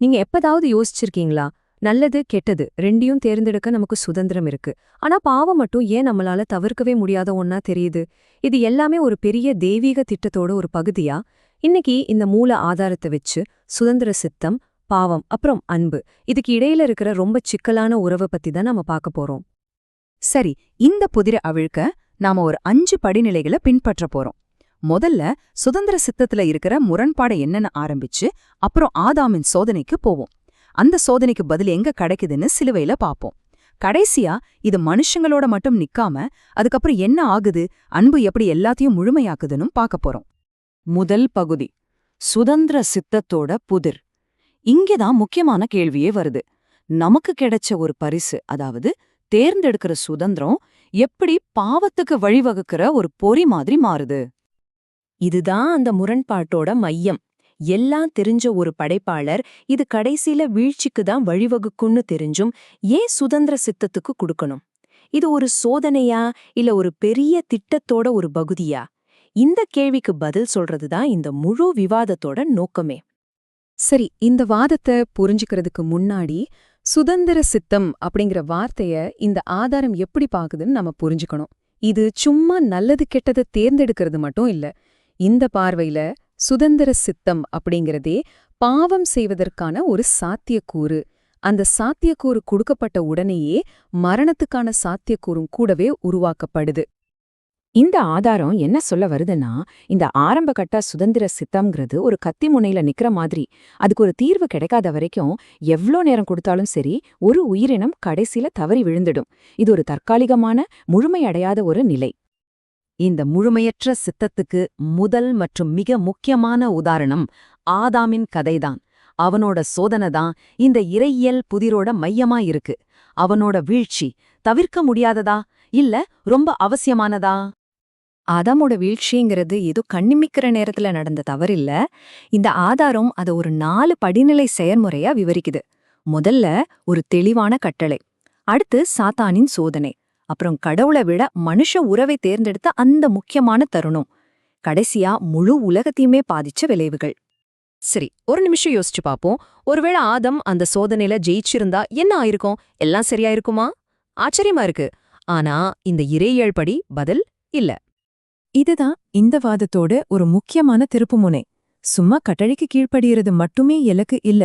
நீங்க எப்பதாவது யோசிச்சிருக்கீங்களா? நல்லது கெட்டது ரெண்டையும் தேர்ந்தெடுக்க நமக்கு சுதந்திரம் இருக்கு. ஆனா பாவம் மட்டும் ஏன் நம்மளால தவிர்க்கவே முடியாத ஒன்னா தெரியுது? இது எல்லாமே ஒரு பெரிய தெய்வீக திட்டத்தோட ஒரு பகுதியா? இன்னைக்கு இந்த மூல ஆதாரத்தை வச்சு சுதந்திர சித்தம் பாவம் அப்புறம் அன்பு இதுக்கு இடையில இருக்கிற ரொம்ப சிக்கலான உறவை பத்தி தான் நம்ம பார்க்க போறோம். சரி இந்த புதிர அவிழ்க்க நாம ஒரு அஞ்சு படிநிலைகளை பின்பற்ற போறோம். முதல்ல சுதந்திர சித்தத்துல இருக்கிற முரண்பாடை என்னன்னு ஆரம்பிச்சு அப்புறம் ஆதாமின் சோதனைக்கு போவோம். அந்த சோதனைக்கு பதில் எங்க கிடைக்குதுன்னு சிலுவையில பாப்போம். கடைசியா இது மனுஷங்களோட மட்டும் நிக்காம அதுக்கப்புறம் என்ன ஆகுது அன்பு எப்படி எல்லாத்தையும் முழுமையாக்குதுன்னு பார்க்க போறோம். முதல் பகுதி சுதந்திர சித்தத்தோட புதிர். இங்கேதான் முக்கியமான கேள்வியே வருது. நமக்கு கிடைச்ச ஒரு பரிசு அதாவது தேர்ந்தெடுக்கிற சுதந்திரம் எப்படி பாவத்துக்கு வழிவகுக்கிற ஒரு பொறி மாதிரி மாறுது? இதுதான் அந்த முரண்பாட்டோட மையம். எல்லாம் தெரிஞ்ச ஒரு படைப்பாளர் இது கடைசியில வீழ்ச்சிக்கு தான் வழிவகுக்கும்னு தெரிஞ்சும் ஏன் சுதந்திர சித்தத்துக்கு கொடுக்கணும்? இது ஒரு சோதனையா? இல்ல ஒரு பெரிய திட்டத்தோட ஒரு பகுதியா? இந்த கேள்விக்கு பதில் சொல்றதுதான் இந்த முழு விவாதத்தோட நோக்கமே. சரி இந்த வாதத்தை புரிஞ்சுக்கிறதுக்கு முன்னாடி சுதந்திர சித்தம் அப்படிங்கிற வார்த்தைய இந்த ஆதாரம் எப்படி பாக்குதுன்னு நம்ம புரிஞ்சுக்கணும். இது சும்மா நல்லது கெட்டதை தேர்ந்தெடுக்கிறது மட்டும் இல்ல இந்த பார்வையில சுதந்திர சித்தம் அப்படிங்கிறதே பாவம் செய்வதற்கான ஒரு சாத்தியக்கூறு. அந்த சாத்தியக்கூறு கொடுக்கப்பட்ட உடனேயே மரணத்துக்கான சாத்தியக்கூறும் கூடவே உருவாக்கப்படுது. இந்த ஆதாரம் என்ன சொல்ல வருதுன்னா இந்த ஆரம்ப கட்ட சுதந்திர சித்தம்ங்கிறது ஒரு கத்தி முனையில நிக்கிற மாதிரி. அதுக்கு ஒரு தீர்வு கிடைக்காத வரைக்கும் எவ்ளோ நேரம் கொடுத்தாலும் சரி ஒரு உயிரினம் கடைசியில தவறி விழுந்துடும். இது ஒரு தற்காலிகமான முழுமையடையாத ஒரு நிலை. இந்த முழுமையற்ற சித்தத்துக்கு முதல் மற்றும் மிக முக்கியமான உதாரணம் ஆதாமின் கதைதான். அவனோட சோதனை தான் இந்த இறையியல் புதிரோட மையமா இருக்கு அவனோட வீழ்ச்சி தவிர்க்க முடியாததா? இல்ல ரொம்ப அவசியமானதா? ஆதாமோட வீழ்ச்சிங்கிறது ஏதோ கண்ணிமிக்கிற நேரத்துல நடந்த தவறில்ல இந்த ஆதாரம் அதை ஒரு நாலு படிநிலை செயற்முறையா விவரிக்குது. முதல்ல ஒரு தெளிவான கட்டளை அடுத்து சாத்தானின் சோதனை. அப்புறம் கடவுளை விட மனுஷ உறவை தேர்ந்தெடுத்த அந்த முக்கியமான தருணம். கடைசியா முழு உலகத்தையுமே பாதிச்ச விளைவுகள். சரி ஒரு நிமிஷம் யோசிச்சு பாப்போம். ஒருவேளை ஆதம் அந்த சோதனையில ஜெயிச்சிருந்தா என்ன ஆயிருக்கும்? எல்லாம் சரியாயிருக்குமா? ஆச்சரியமா இருக்கு. ஆனா இந்த இறையியல் படி பதில் இல்ல. இதுதான் இந்த வாதத்தோட ஒரு முக்கியமான திருப்புமுனை சும்மா கட்டளைக்கு கீழ்ப்படுகிறது மட்டுமே இலக்கு இல்ல.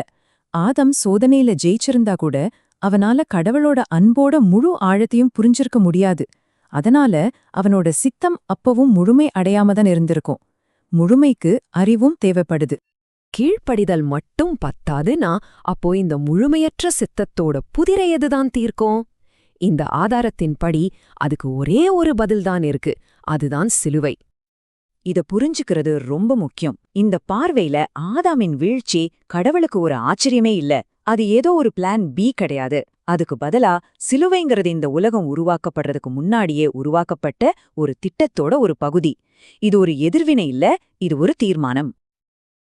ஆதம் சோதனையில ஜெயிச்சிருந்தா கூட அவனால கடவுளோட அன்போட முழு ஆழத்தையும் புரிஞ்சிருக்க முடியாது. அதனால அவனோட சித்தம் அப்பவும் முழுமை அடையாம தான் இருந்திருக்கும். முழுமைக்கு அறிவும் தேவைப்படுது. கீழ்ப்படிதல் மட்டும் பத்தாதுன்னா அப்போ இந்த முழுமையற்ற சித்தத்தோட புதிரை எதுதான் தீர்க்கும்? இந்த ஆதாரத்தின்படி அதுக்கு ஒரே ஒரு பதில்தான் இருக்கு. அதுதான் சிலுவை. இத புரிஞ்சுக்கிறது ரொம்ப முக்கியம். இந்த பார்வையில ஆதாமின் வீழ்ச்சி கடவுளுக்கு ஒரு ஆச்சரியமே இல்ல. அது ஏதோ ஒரு பிளான் பி கிடையாது. அதுக்கு பதிலா சிலுவைங்கிறது இந்த உலகம் உருவாக்கப்படுறதுக்கு முன்னாடியே உருவாக்கப்பட்ட ஒரு திட்டத்தோட ஒரு பகுதி. இது ஒரு எதிர்வினை இல்ல இது ஒரு தீர்மானம்.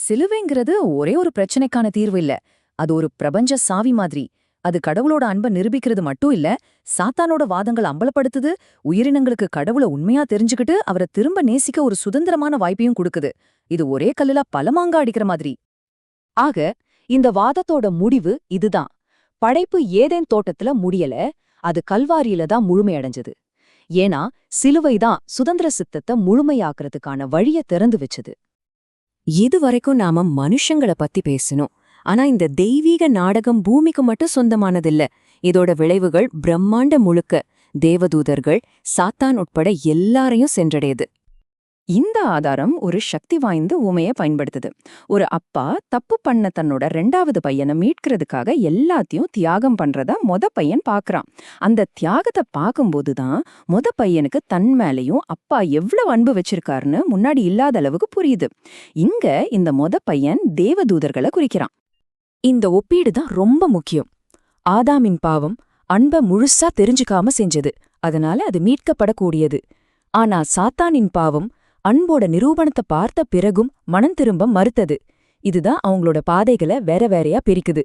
சிலுவைங்கிறது ஒரே ஒரு பிரச்சனைக்கான தீர்வு இல்ல. அது ஒரு பிரபஞ்ச சாவி மாதிரி. அது கடவுளோட அன்பை நிரூபிக்கிறது மட்டும் இல்ல சாத்தானோட வாதங்கள் அம்பலப்படுத்துது உயிரினங்களுக்கு கடவுளை உண்மையா தெரிஞ்சுக்கிட்டு அவரை திரும்ப நேசிக்க ஒரு சுதந்திரமான வாய்ப்பையும் கொடுக்குது. இது ஒரே கல்லுல பல மாங்கா அடிக்கிற மாதிரி. ஆக இந்த வாதத்தோட முடிவு இதுதான். படைப்பு ஏதேன் தோட்டத்துல முடியல அது கல்வாரியில தான் முழுமையடைஞ்சது. ஏன்னா சிலுவை தான் சுதந்திர சித்தத்தை முழுமையாக்குறதுக்கான வழிய திறந்து வச்சது. இதுவரைக்கும் நாம மனுஷங்கள பத்தி பேசணும் ஆனா இந்த தெய்வீக நாடகம் பூமிக்கு மட்டும் சொந்தமானதில்ல. இதோட விளைவுகள் பிரம்மாண்ட முழுக்க தேவதூதர்கள் சாத்தான் உட்பட எல்லாரையும் சென்றடையுது. இந்த ஆதாரம் ஒரு சக்தி வாய்ந்த ஊமைய பயன்படுத்துது. ஒரு அப்பா தப்பு பண்ண தன்னோட ரெண்டாவது பையனை மீட்கிறதுக்காக எல்லாத்தையும் தியாகம் பண்றத மொத பையன் பாக்குறான். அந்த தியாகத்தை பார்க்கும்போது தான் மொத பையனுக்கு தன் மேலையும் அப்பா எவ்வளவு அன்பு வச்சிருக்காருன்னு முன்னாடி இல்லாத அளவுக்கு புரியுது. இங்க இந்த மொத பையன் தேவதூதர்களை குறிக்கிறான். இந்த ஒப்பீடு தான் ரொம்ப முக்கியம். ஆதாமின் பாவம் அன்ப முழுசா தெரிஞ்சுக்காம செஞ்சது. அதனால அது மீட்கப்படக்கூடியது. ஆனா சாத்தானின் பாவம் அன்போட நிரூபணத்தை பார்த்த பிறகும் மனம் திரும்ப மறுத்தது. இதுதான் அவங்களோட பாதைகளை வேற வேறையா பிரிக்குது.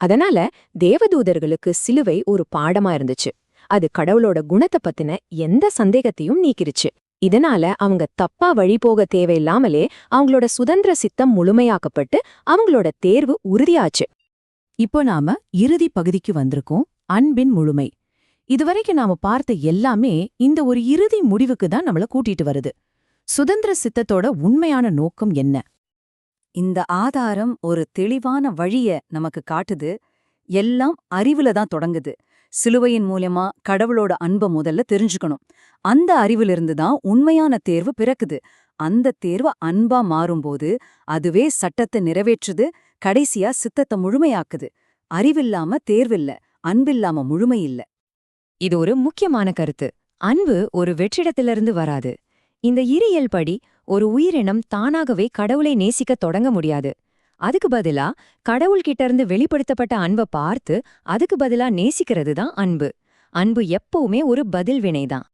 அதனால தேவதூதர்களுக்கு சிலுவை ஒரு பாடமா இருந்துச்சு. அது கடவுளோட குணத்தை பத்தின எந்த சந்தேகத்தையும் நீக்கிருச்சு. இதனால அவங்க தப்பா வழி போக தேவையில்லாமலே அவங்களோட சுதந்திர சித்தம் முழுமையாக்கப்பட்டு அவங்களோட தேர்வு உறுதியாச்சு. இப்போ நாம இறுதி பகுதிக்கு வந்திருக்கோம். அன்பின் முழுமை. இதுவரைக்கும் நாம பார்த்த எல்லாமே இந்த ஒரு இறுதி முடிவுக்கு தான் நம்மள கூட்டிட்டு வருது. சுதந்திர சித்தத்தோட உண்மையான நோக்கம் என்ன? இந்த ஆதாரம் ஒரு தெளிவான வழிய நமக்கு காட்டுது. எல்லாம் அறிவுல தான் தொடங்குது. சிலுவையின் மூலமா கடவுளோட அன்பை முதல்ல தெரிஞ்சுக்கணும். அந்த அறிவிலிருந்து தான் உண்மையான தேர்வு பிறக்குது. அந்த தேர்வு அன்பா மாறும்போது அதுவே சட்டத்தை நிறைவேற்றுது கடைசியா சித்தத்தை முழுமையாக்குது. அறிவில்லாம தேர்வில்ல அன்பில்லாம முழுமையில்ல. இது ஒரு முக்கியமான கருத்து. அன்பு ஒரு வெற்றிடத்திலிருந்து வராது. இந்த இரியல் படி ஒரு உயிரினம் தானாகவே கடவுளை நேசிக்க தொடங்க முடியாது. அதுக்கு பதிலா கடவுள்கிட்ட இருந்து வெளிப்படுத்தப்பட்ட அன்பை பார்த்து அதுக்கு பதிலா நேசிக்கிறது தான் அன்பு. அன்பு எப்பவுமே ஒரு பதில் வினைதான்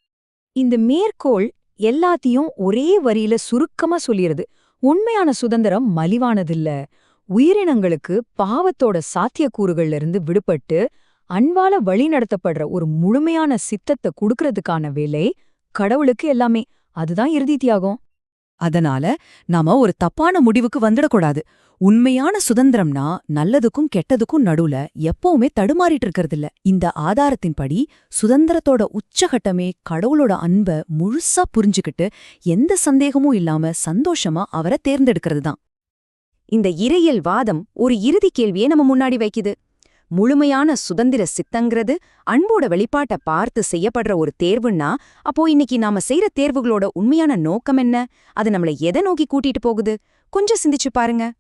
இந்த மேற்கோள் எல்லாத்தையும் ஒரே வரியில சுருக்கமா சொல்லிருது. உண்மையான சுதந்திரம் மலிவானதில்ல. உயிரினங்களுக்கு பாவத்தோட சாத்தியக்கூறுகள்ல இருந்து விடுபட்டு அன்பால வழிநடத்தப்படுற ஒரு முழுமையான சித்தத்தை கொடுக்கறதுக்கான வேலை கடவுளுக்கு எல்லாமே. அதுதான் இறுதி தியாகம். அதனால நாம ஒரு தப்பான முடிவுக்கு வந்துடக்கூடாது உண்மையான சுதந்திரம்னா நல்லதுக்கும் கெட்டதுக்கும் நடுவுல எப்பவுமே தடுமாறிட்டு இருக்கறதில்ல. இந்த ஆதாரத்தின்படி சுதந்திரத்தோட உச்சகட்டமே கடவுளோட அன்ப முழுசா புரிஞ்சுக்கிட்டு எந்த சந்தேகமும் இல்லாம சந்தோஷமா அவரை தேர்ந்தெடுக்கிறது தான் இந்த இறையியல் வாதம் ஒரு இறுதி கேள்வியை நம்ம முன்னாடி வைக்குது. முழுமையான சுதந்திர சித்தங்கிறது அன்போட வெளிப்பாட்ட பார்த்து செய்யப்படுற ஒரு தேர்வுன்னா அப்போ இன்னைக்கு நாம செய்யற தேர்வுகளோட உண்மையான நோக்கம் என்ன? அது நம்மள எதை நோக்கி கூட்டிட்டு போகுது? கொஞ்சம் சிந்திச்சு பாருங்க.